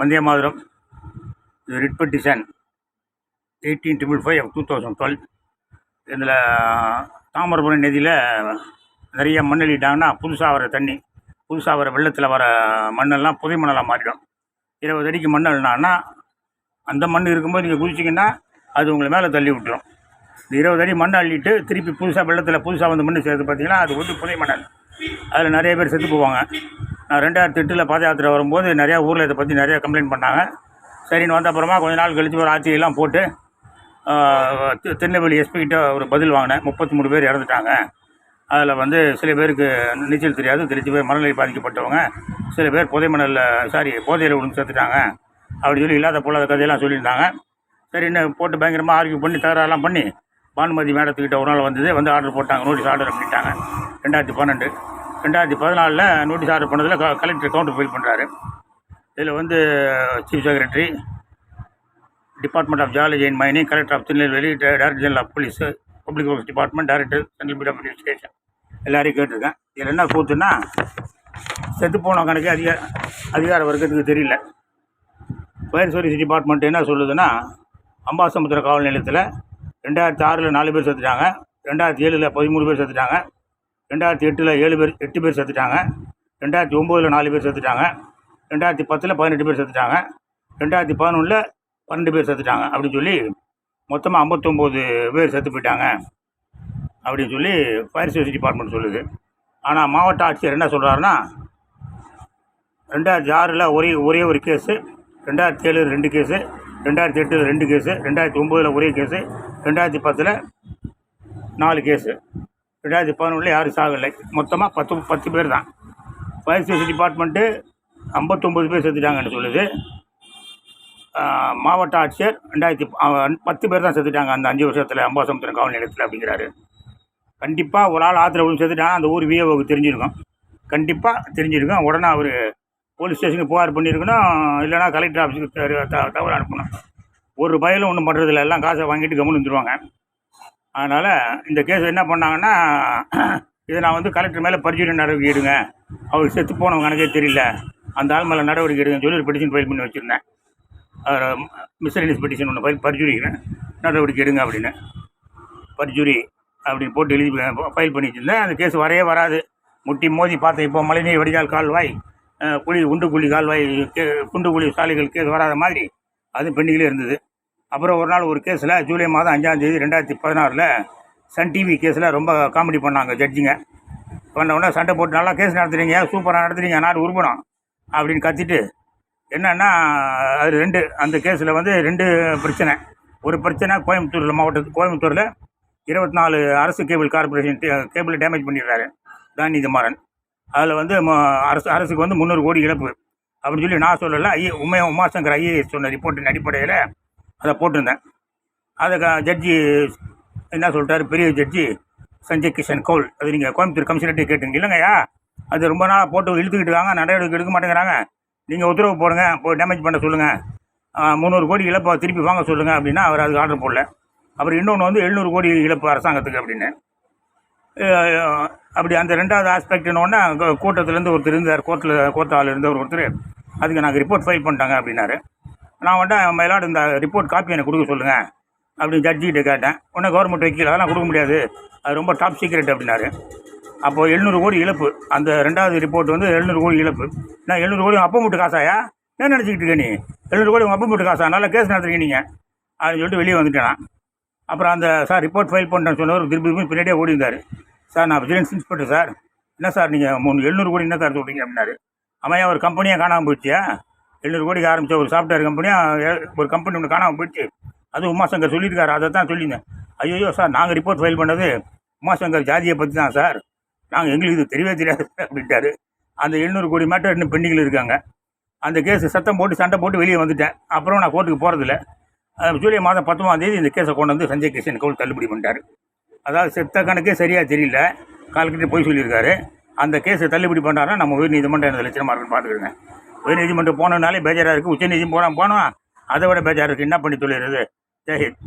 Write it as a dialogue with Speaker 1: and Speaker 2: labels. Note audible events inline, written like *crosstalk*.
Speaker 1: வந்தே மாதரம். இது writ petition eighteen triple five two thousand twelve இதில் தாமிரபுரம் நதியில் நிறைய மண் அள்ளிட்டாங்கன்னா புதுசாக வர தண்ணி புதுசாக வர வெள்ளத்தில் வர மண்ணெல்லாம் புதை மணலாக மாறிடும். இருபது அடிக்கு மண் அள்ளினான்னா அந்த மண் இருக்கும்போது நீங்கள் குதிச்சிங்கன்னா அது உங்களை மேலே தள்ளி விட்டுரும். இந்த இருபது அடி மண் அள்ளிட்டு திருப்பி புதுசாக வெள்ளத்தில் புதுசாக வந்து மண் சேர்த்து பார்த்தீங்கன்னா அது வந்து புதை மணல் அதில் நிறைய பேர் செத்து போவாங்க. ரெண்டாயிரத்தி எட்டில் பாத யாத்திரை வரும்போது நிறையா ஊரில் இதை பற்றி நிறையா கம்ப்ளைண்ட் பண்ணாங்க. சரின்னு வந்த அப்புறமா கொஞ்ச நாள் கழித்து ஒரு ஆட்சியெல்லாம் போட்டு திருநெல்வேலி எஸ்பிக்கிட்ட ஒரு பதில் வாங்கினேன். முப்பத்தி மூணு பேர் இறந்துட்டாங்க. அதில் வந்து சில பேருக்கு நீச்சல் தெரியாது தெரிஞ்சு பேர் மனநிலை பாதிக்கப்பட்டவங்க. சில பேர் புதை மணலில் சாரி போதையில் விழுந்து சேர்த்துட்டாங்க. அப்படி சொல்லி இல்லாத பொல்லாத கதையெல்லாம் சொல்லியிருந்தாங்க. சரி என்ன போட்டு பயங்கரமாக ஆர்கியூ பண்ணி தகராறுலாம் பண்ணி பானுமதி மேடத்துக்கிட்ட ஒரு நாள் வந்தது வந்து ஆர்டர் போட்டாங்க நோட்டீஸ் ஆர்டர் பண்ணிட்டாங்க ரெண்டாயிரத்தி பன்னெண்டு. ரெண்டாயிரத்தி பதினாலில் நோட்டீஸ் ஆர்டர் பண்ணதில் க கலெக்டர் கவுண்டர் ஃபைல் பண்ணுறாரு இதில் வந்து chief secretary department of geology and mining collector of Tirunelveli director general of police public works department director central beat of administration எல்லாரையும் கேட்டிருக்கேன். இதில் என்ன கூத்துன்னா செத்து போன கணக்கு அதிக அதிகார வர்க்கத்துக்கு தெரியல. ஃபயர் சர்வீஸ் டிபார்ட்மெண்ட் என்ன சொல்லுதுன்னா அம்பாசமுத்திர காவல் நிலையத்தில் ரெண்டாயிரத்தி ஆறில் நாலு பேர் செத்துட்டாங்க. ரெண்டாயிரத்தி ஏழில் பதிமூணு பேர் செத்துட்டாங்க. ரெண்டாயிரத்தி எட்டில் ஏழு பேர் எட்டு பேர் செத்துட்டாங்க ரெண்டாயிரத்தி ஒம்போதில் நாலு பேர் செத்துட்டாங்க ரெண்டாயிரத்தி பத்தில் பதினெட்டு பேர் செத்துட்டாங்க ரெண்டாயிரத்தி பதினொன்றில் பன்னெண்டு பேர் செத்துட்டாங்க அப்படின்னு சொல்லி மொத்தமாக ஐம்பத்தொம்போது பேர் செத்து போயிட்டாங்க அப்படின்னு சொல்லி ஃபயர் சர்வீஸ் டிபார்ட்மெண்ட் சொல்லுது. ஆனால் மாவட்ட ஆட்சியர் என்ன சொல்கிறாருன்னா ரெண்டாயிரத்தி ஆறில் ஒரே ஒரே ஒரு கேஸு ரெண்டாயிரத்தி ஏழு ரெண்டு கேஸு ரெண்டாயிரத்தி எட்டில் ரெண்டு கேஸு ரெண்டாயிரத்தி ஒம்போதில் ஒரே கேஸு ரெண்டாயிரத்தி பத்தில் நாலு கேஸு ரெண்டாயிரத்தி பதினொன்றில் யாரும் சாகலை. மொத்தமாக பத்து பத்து பேர் தான் ஃபயர் சேஃப்டி டிபார்ட்மெண்ட்டு ஐம்பத்தொம்பது பேர் செத்துட்டாங்கன்னு சொல்லுது. மாவட்ட ஆட்சியர் ரெண்டாயிரத்தி பத்து பேர் தான் செத்துட்டாங்க அந்த அஞ்சு வருஷத்தில் அம்பாசமுத்திரம் காவல் நிலையத்தில் அப்படிங்கிறாரு. கண்டிப்பாக ஒரு ஆள் ஆத்திர விழுந்து செத்துட்டாங்கன்னா அந்த ஊர் விஏஓக்கு தெரிஞ்சிருக்கும். கண்டிப்பாக தெரிஞ்சிருக்கும். உடனே அவர் போலீஸ் ஸ்டேஷனுக்கு புகார் பண்ணியிருக்கணும் இல்லைனா கலெக்டர் ஆஃபீஸுக்கு த- தகவல் அனுப்பணும். ஒரு பயலும் ஒன்றும் பண்ணுறதில்ல எல்லாம் காசை வாங்கிட்டு கம்முன்னு வந்துருவாங்க அதனால் இந்த கேஸ் என்ன பண்ணாங்கன்னா இதை நான் வந்து கலெக்டர் மேலே பரிசீலனை நடவடிக்கை எடுங்க. அவர் செத்து போனவங்க கணக்கே தெரியல. அந்த ஆள் மேலே நடவடிக்கை எடுங்கன்னு சொல்லி ஒரு பெட்டிஷன் ஃபைல் பண்ணி வச்சுருந்தேன். மிஸ்சலினியஸ் பெட்டிஷன் ஒன்று ஃபைல் பரிசூரிக்கிறேன் நடவடிக்கை எடுங்க அப்படின்னு. பரிசூரி அப்படின்னு போட்டு எழுதி ஃபைல் பண்ணி வச்சுருந்தேன் அந்த கேஸ் வரவே வராது. முட்டி மோதி பார்த்தேன் இப்போ மழைநீர் வடிகால் கால்வாய் குழி குண்டு குழி கால்வாய் கே குண்டு குழி சாலைகள் கேஸ் வராத மாதிரி அது பெண்டிங்கிலே இருந்தது. அப்புறம் ஒரு நாள் ஒரு கேஸில் ஜூலை மாதம் அஞ்சாந்தேதி ரெண்டாயிரத்தி பதினாறில் சன் டிவி கேஸில் ரொம்ப காமெடி பண்ணாங்க ஜட்ஜிங்க. பண்ணவுடனே சண்டை போட்டு நல்லா கேஸ் நடத்துறீங்க சூப்பராக நடத்துறீங்க நாடு உருப்படும் அப்படின்னு கத்திட்டு என்னன்னா அது ரெண்டு அந்த கேஸில் வந்து ரெண்டு பிரச்சனை. ஒரு பிரச்சனை கோயம்புத்தூரில் மாவட்டத்து கோயம்புத்தூரில் இருபத்தி நாலு அரசு கேபிள் கார்பரேஷன் கேபிளை டேமேஜ் பண்ணிடுறாரு தானிதமாறன் அதில் வந்து ம- அரசு அரசுக்கு வந்து முந்நூறு கோடி இழப்பு. அப்படின்னு சொல்லி நான் சொல்லலை ஐ உண்மையா உமாசங்கர் ஐஏஎஸ் சொன்ன ரிப்போர்ட்டின் அடிப்படையில் அதை போட்டிருந்தேன். அதை ஜட்ஜி என்ன சொல்லிட்டாரு? பெரிய ஜட்ஜி சஞ்சய் கிஷன் கவுல் அது நீங்கள் கோயம்புத்தூர் கமிஷனர்கிட்ட கேட்டுங்க இல்லைங்கய்யா? அது ரொம்ப நாள் போட்டு இழுத்துக்கிட்டு இருக்காங்க நடவடிக்கை எடுக்க மாட்டேங்கிறாங்க. நீங்கள் உத்தரவு போடுங்க போய் டேமேஜ் பண்ண சொல்லுங்கள் முந்நூறு கோடி இழப்பை திருப்பி வாங்க சொல்லுங்கள் அப்படின்னா அவர் அதுக்கு ஆர்டர் போடல. அப்புறம் இன்னொன்று வந்து எழுநூறு கோடி இழப்பு அரசாங்கத்துக்கு அப்படின்னு. அப்படி அந்த ரெண்டாவது ஆஸ்பெக்ட்னோடனே கூட்டத்துலேருந்து ஒருத்தர் இருந்தார் கோர்ட்டில் கோர்ட் ஆள் இருந்தவர் ஒருத்தர். அதுக்கு நாங்கள் ரிப்போர்ட் ஃபைல் பண்ணிட்டாங்க அப்படின்னாரு. நான் வந்துட்டு மயிலாடு இந்த ரிப்போர்ட் காப்பி எனக்கு கொடுக்க சொல்லுங்கள் அப்படின்னு ஜட்ஜிக்கிட்ட கேட்டேன். உடனே கவர்மெண்ட் வக்கீல் அதெல்லாம் கொடுக்க முடியாது. அது ரொம்ப டாப் சீக்ரெட் அப்படின்னாரு. அப்போ எழுநூறு கோடி இழப்பு. அந்த ரெண்டாவது ரிப்போர்ட் வந்து எழுநூறு கோடி இழப்பு. நான் எழுநூறு கோடி உங்கள் மட்டும் காசாயா? என்ன நினச்சிக்கிட்டு இருக்க நீ? எழுநூறு கோடி உங்கள் அப்பா மட்டும் காசா? நல்லா கேஸ் நடத்துறீங்க நீங்கள் அப்படின்னு சொல்லிட்டு வெளியே வந்துட்டேன் நான். அப்புறம் அந்த சார் ரிப்போர்ட் ஃபைல் பண்ணுறேன்னு சொன்னவர் திருப்பி திருப்பி பின்னாடியே ஓடிந்தார் சார் நான் விஜிலன்ஸ் இன்ஸ்பெக்டர் சார் என்ன சார் நீங்கள் மூணு எழுநூறு கோடி என்ன சார் சொல்கிறீங்க அப்படின்னாரு. அவன் ஒரு கம்பெனியாக காணாமல் போயிடுச்சியா? எழுநூறு கோடிக்கு ஆரம்பித்த ஒரு சாஃப்ட்வேர் கம்பெனியாக ஒரு கம்பெனி ஒன்று காணாமல் போயிடுச்சு. அது உமாசங்கர் சொல்லியிருக்காரு அதை தான் சொல்லியிருந்தேன். ஐயோ சார் நாங்கள் ரிப்போர்ட் ஃபைல் பண்ணது உமாசங்கர் ஜாதியை பற்றி தான் சார் நாங்கள் எங்களுக்கு இது தெரியவே தெரியாது *laughs* அப்படின்ட்டாரு. அந்த எழுநூறு கோடி மேட்டர் இன்னும் பெண்டிங்கில் இருக்காங்க. அந்த கேஸ் சத்தம் போட்டு சண்டை போட்டு வெளியே வந்துட்டேன். அப்புறம் நான் கோர்ட்டுக்கு போகிறதில்ல ஜூலை மாதம் பத்தொம்பதாம் தேதி இந்த கேஸை கொண்டு வந்து சஞ்சய் கிஷன் கவுல் தள்ளுபடி பண்ணிட்டாரு. அதாவது செத்த கணக்கே சரியாக தெரியல. கால்கிட்ட போய் சொல்லியிருக்காரு. அந்த கேஸை தள்ளுபடி பண்ணுறாருன்னா நம்ம உயர் நீதிமன்றம் இந்த லட்சணமாக இருக்குன்னு பார்த்துக்கிறேங்க உயர்நீதிமன்றம் போனதுனாலே பேஜாராக இருக்குது உச்சநீதிமன்றம் போனால் போனோம் அதை விட பேஜாராக இருக்குது என்ன பண்ணி சொல்லிடுறது ஜெயஹிந்த்